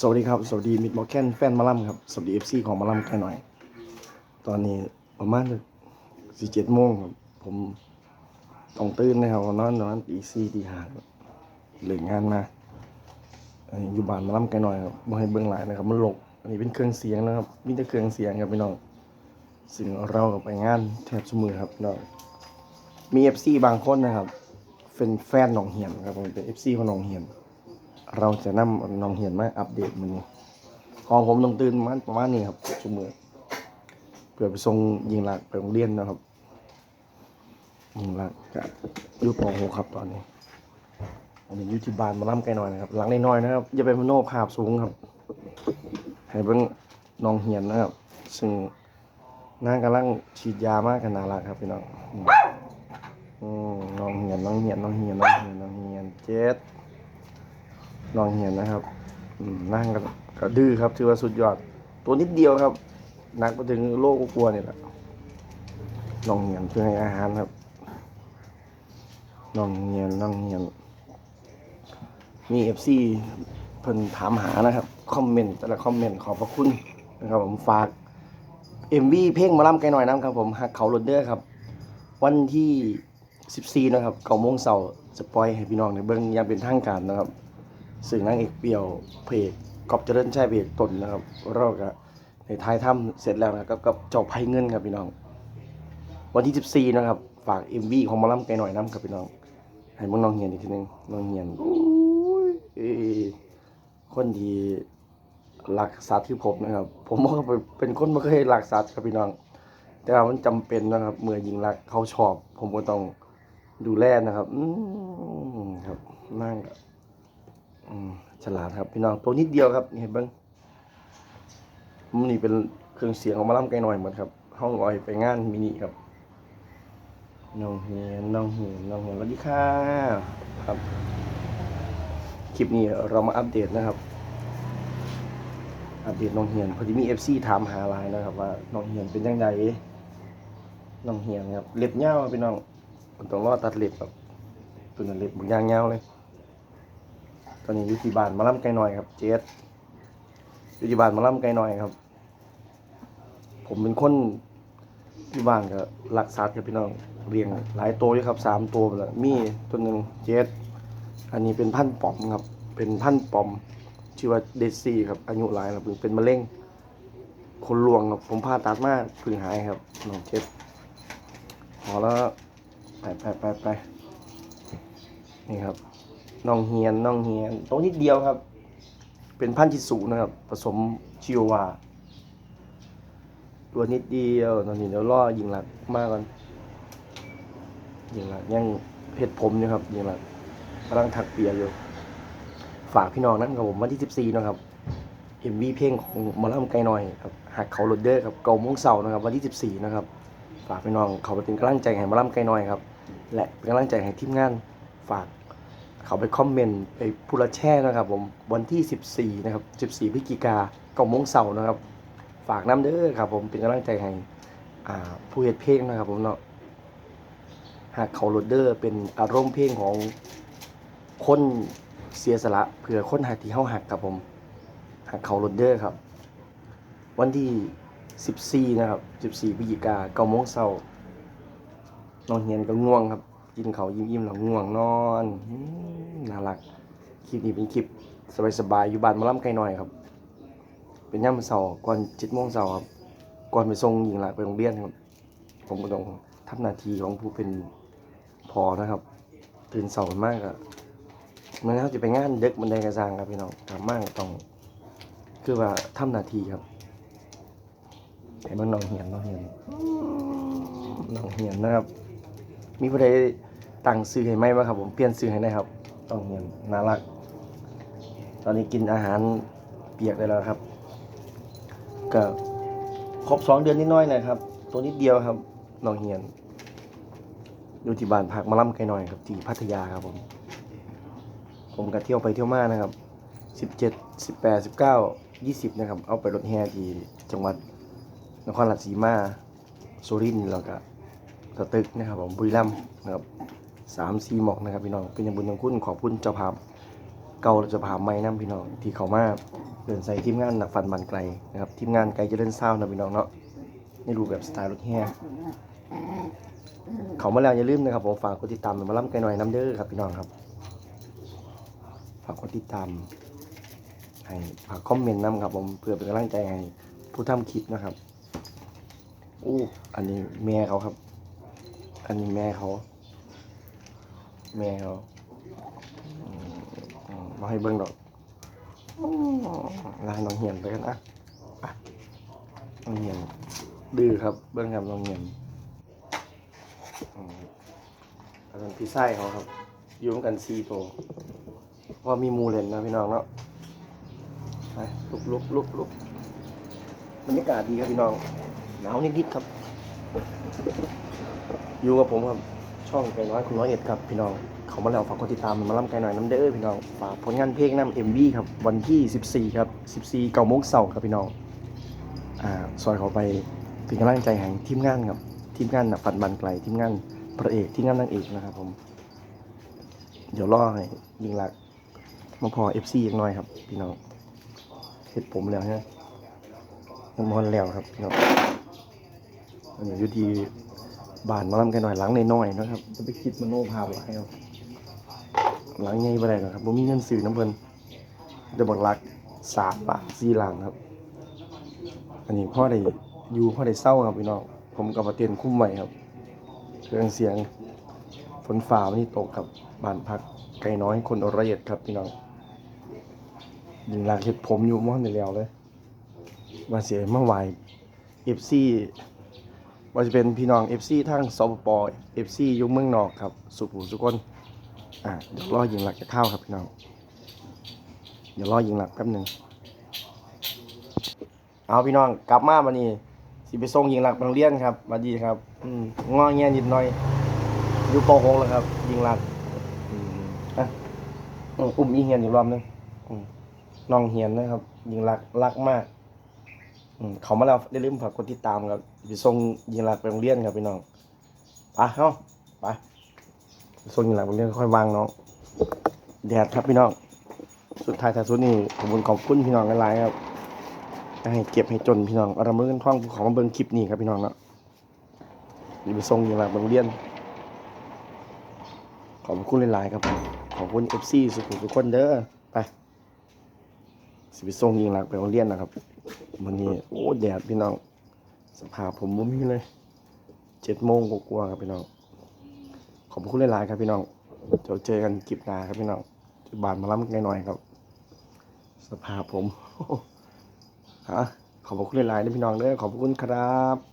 สวัสดีครับ สวัสดีมิดมอร์แคนแฟนมาลัมครับ สวัสดีเอฟซีของมาลัมกันหน่อย ตอนนี้ประมาณสี่เจ็ดโมงครับ ผมต้องตื่นนะครับนอนประมาณตีสี่ตีห้าเหลืองานมาอยู่บ้านมาลัมกันหน่อยครับบ่ให้เบื้องหลายนะครับ มันหลกอันนี้เป็นเครื่องเสียงนะครับมีแต่เครื่องเสียงครับพี่น้องซึ่งเราก็ไปงานแทบสมือครับพี่น้องมีเอฟซีบางคนนะครับเป็นแฟนหนองเหียนครับผมเป็นเอฟซีของหนองเหียน เราจะนำน้องเหียนมาอัปเดตมันนี้ของผมต้องตื่นประมาณประมาณนี้ครับชั่วโมงเพื่อไปส่งยิงหลักไปโรงเรียนนะครับยิงหลักกับอยุปหครับตอนนี้อันนี้ยุติบานมาล่ำไกลหน่อยนะครับ หลังน้อยๆนะครับอย่าไปมโนภาพสูงครับให้เบิ่งน้องเหียนนะครับ ซึ่งนางกำลังฉีดยามากกันนารักครับพี่น้องน้องเหียนน้องเหียนน้องเหียนน้องเหียนน้องเหียนเจ็ด ลองเห็นนะครับนั่งก็ก็ดื้อครับ ถือว่าสุดยอด ตัวนิดเดียวครับหนักไปถึงโลกกลัวเนี่ยแหละลองเหียนเพื่อให้อาหารครับลองเหียนลองเหียนมีเอฟซีเพิ่นถามหานะครับ คอมเมนต์แต่ละคอมเมนต์ขอบพระคุณนะครับผมฝากเอ็มวีเพลงมาล่ำไกลหน่อยนะครับผมหักเขาโรดเดอร์ครับ วันที่ 14 นะครับเก้าโมงเช้าสปอยให้พี่น้องในเบิ่งยังเป็นทางการนะครับ ซึ่งนางเอกเปียวเพจกอบเจริญชัยเพจตนนะครับเราก็ในท้ายถ้ำเสร็จแล้วนะครับกับเจ้าไพ่เงินครับพี่น้อง วันที่ 14 นะครับ ฝาก MV ของหมาล่ำไกลหน่อยน้ำครับพี่น้อง ให้มึงน้องเฮียนอีกทีหนึงน้องเฮียนอุ้ยเอ้ยคนที่รักสัตว์คือผมนะครับ ผมว่าเป็นคนไม่เคยรักสัตว์ครับพี่น้อง แต่ว่ามันจำเป็นนะครับ เมื่อยิงรักเขาชอบ ผมก็ต้องดูแลนะครับ อืมครับนั่งกับอืม ฉลาดครับพี่น้องตัวนิดเดียวครับนี่เห็นบ้างมันนี่เป็นเครื่องเสียงของมาล่ำไกลหน่อยหมดครับ ห้องออยไปงานมินิครับน้องเฮียนน้องเฮียนน้องเฮียนสวัสดีค่ะครับ คลิปนี้เรามาอัปเดตนะครับ อัปเดตน้องเฮียนพอดีมีเอฟซีถามหาไลน์นะครับ ว่าน้องเฮียนเป็นยังไงน้องเฮียนครับเล็บเงาวพี่น้องผมต้องรอตัดเล็บครับตัวนั้นเล็บบางอย่างเงาวเลย ตอนนี้ยู่ที่บ้านมาล่ำไกลหน่อยครับ เจสยู่ที่บ้านมาล่ำไกลหน่อยครับ ผมเป็นคนที่บ้านก็รักสัตว์ครับพี่น้องเลี้ยงหลายตัวอยู่ครับสามตัวไปแล้วมีตัวหนึ่งเจสอันนี้เป็นพันปอมครับ เป็นพันปอมชื่อว่าเดซี่ครับอายุหลายครับเป็นมะเร็งคนลวงครับผมผ่าตัดมาเพึ่งหายครับน้องเจสพอแล้วไปไปไปไปนี่ครับ น้องเฮียนน้องเฮียนตัวนิดเดียวครับ เป็นพันธุ์จิสูนะครับ ผสมชิวาวา ตัวนิดเดียวตอนนี้เดี๋ยวล่อยิงหลักมากก่อนยิงหลักยังเพชรผมอยู่ครับยิงหลักกำลังถักเปียอยู่ ฝากพี่น้องนั่นครับผมวันที่ 14 นะครับเอ็มวีเพลงของหมอลำไกลหน่อยครับหักเขาโรดเดอร์ครับเกาโมงเสาร์นะครับวันที่ 14 นะครับ ฝากพี่น้องเขาเป็นกำลังใจให้หมอลำไกลหน่อยครับ และเป็นกำลังใจให้ทีมงานฝาก เขาไปคอมเมนต์ไปพูละแช่นะครับ ผมวันที่ 14 นะครับ 14พฤศจิกาเก้าโมงเสาร์นะครับ ฝากน้ำเด้อครับ ผมเป็นกำลังใจให้ผู้เฮ็ดเพลงนะครับ ผมเนาะหากเขาโรดเดอร์เป็นอารมณ์เพลงของคนเสียสละเพื่อคนหักที่เฮาหักครับผมหากเขาโรดเดอร์ครับ วันที่ 14 นะครับ 14พฤศจิกาเก้าโมงเสาร์น้องเฮียนก็ง่วงครับ กินเขายิ้มๆแล้วง่วงนอนน่ารักคลิปนี้เป็นคลิปสบายๆอยู่บ้านมาล่ำไกลหน่อยครับ เป็นย่ำเสาร์ก่อนเจ็ดโมงเสาร์ครับก่อนไปส่งหญิงหลานไปโรงเรียนครับผมก็ต้องทำหน้าที่ของผู้เป็นพอนะครับ ตื่นเสาร์มากอะมันเขาจะไปงานเด็กมันใดกระซังครับพี่น้องทำมากต้อง คือว่าทำหน้าที่ครับไอ้เบิ่งน้องเหียนนองเหียนนองเหียนนะครับ มีผู้ใดตั้งซื้อให้ไหมบ้างครับ ผมเปลี่ยนซื้อให้ได้ครับ ต้องเหียนน่ารัก ตอนนี้กินอาหารเปียกได้แล้วครับ ก็ครบสองเดือนนิดน้อยนะครับ ตัวนิดเดียวครับน้องเฮียนอยู่ที่บ้านพักมาล่ำไกลหน่อยครับที่พัทยาครับผม ผมก็เที่ยวไปเที่ยวมานะครับสิบเจ็ดสิบแปดสิบเก้ายี่สิบนะครับ เอาไปรถแห่ที่จังหวัดนครราชสีมาสุรินทร์แล้วก็ สตึกนะครับผมบุรีรัมย์นะครับสามสี่หมอกนะครับพี่น้องเป็นอย่างบุญย่างคุณขอบคุณเจ้าภาพเก่าเจ้าภาพใหม่นํพี่น้องที่เขามาเดินใส่ทีมงานหนักฟันบันไกลนะครับทีมงานไกลจะเล่นเศร้านะพี่น้องเนาะในรูปแบบสไตล์รถแห่เขามาแล้วอย่าลืมนะครับผมฝากกดติดตามมาล่ำไกลหน่อยน้ำเด้อครับพี่น้องครับฝากกดติดตามให้ฝากคอมเมนต์นำครับผมเพื่อเป็นกำลังใจให้ผู้ทำคลิปนะครับอู้อันนี้แม่เขาครับ อันนี้แม่เขา แม่เขามาให้เบิ่งดอกลาน้องเหียนไปกันนะน้องเหียนดื้อครับเบิ่งครับน้องเหียนอันนั้นพี่ไส้เขาครับอยู่ร่วมกันสี่ตัวเพราะมีมูเล่นนะพี่น้องเนาะไปลุกลุกลุกลุกบรรยากาศดีครับพี่น้องหนาวนิดๆครับ อยู่กับผมครับ ช่องไก่น้อยคุณร้อยเอ็ดครับพี่น้อง เขามาแล้วฝากกดติดตามมาล่ำไก่หน่อยน้ำเด้อพี่น้อง ฝากผลงานเพลงน้ำเอ็มวีครับ วันที่ 14 ครับ 14เก้าโมงเสาร์ครับพี่น้อง อ่าซอยเขาไปเป็นกำลังใจให้ทีมงานครับ ทีมงานฝันบันไกล ทีมงานพระเอกทีมงานนางเอกนะครับผม เดี๋ยวรอให้ยิงหลักมาพอเอฟซีอีกหน่อยครับ พี่น้องเห็ดผมแล้วฮะยังมอนแล้วครับพี่น้อง อันนี้อยู่ที่บานมาลำกันหน่อยหลังน้อยๆนะครับจะไปคิดมโนภาพหลายครับหลังใหญ่บ่ได้หรอกครับผมมีเงินซื้อน้ำเพิ่นเดี๋ยวบอกรักสามบาทสี่หลังครับ อันนี้พ่อได้อยู่พ่อได้เศร้าครับพี่น้องผมกับมาเตียนคุ้มใหม่ครับเครื่องเสียงฝนฝ่าวันนี้ตกครับบ้านพักไก่น้อยคนอระเอียดครับพี่น้องยิงหลักเห็ดผมอยู่ม่อนในแล้วเลยมาเสียเมื่อวายเอฟซี ว่าจะเป็นพี่น้อง FC ทั้งสปป FC อยุ่เมืองนอกครับ สุขุมสุกนอ่าเดี๋ยวรอยิงหลักจะเข้าครับพี่น้อง เดี๋ยวรอยิงหลักแป๊บหนึ่งเอาพี่น้องกลับมาวันนี้สิไปส่งยิงหลักบางเลียนครับมาดีครับ อืมงอเงี้ยนิดหน่อย อยู่ป .6 แล้วครับ ยิงหลักอืมอะอุ้มอีเฮียนอีกรอบนึงอืมน้องเฮียนนะครับ ยิงหลักรักมาก เขามาแล้วได้ลืมฝากกดติดตามครับไปส่งยิงหลักไปโรงเรียนครับพี่น้องไปเฮ้าไปไปส่งยิงหลักไปโรงเรียนค่อยวางน้องแดดครับพี่น้อง สุดท้ายท้ายสุดนี่ผมขอบคุณพี่น้องหลายครับให้เก็บให้จนพี่น้องเอาเราเงินท่องของเบิ่งคลิปนี้ครับพี่น้องเนาะเดี๋ยวไปส่งยิงหลักไปโรงเรียน ขอบคุณหลายๆครับขอบคุณเอฟซีสุขุมทุกคนเด้อไปสิไปส่งยิงหลักไปโรงเรียนนะครับ วันนี้โอ้แดดพี่น้องสภาพผมบ่มีเลยเจ็ดโมงกว่าๆครับพี่น้องขอบคุณหลายๆครับพี่น้องเดี๋ยวเจอกันกิบนาครับพี่น้องจะบานมาล้ำกันหน่อยครับ สภาพผมฮะขอบคุณหลายๆนะพี่น้องเด้อขอบคุณครับ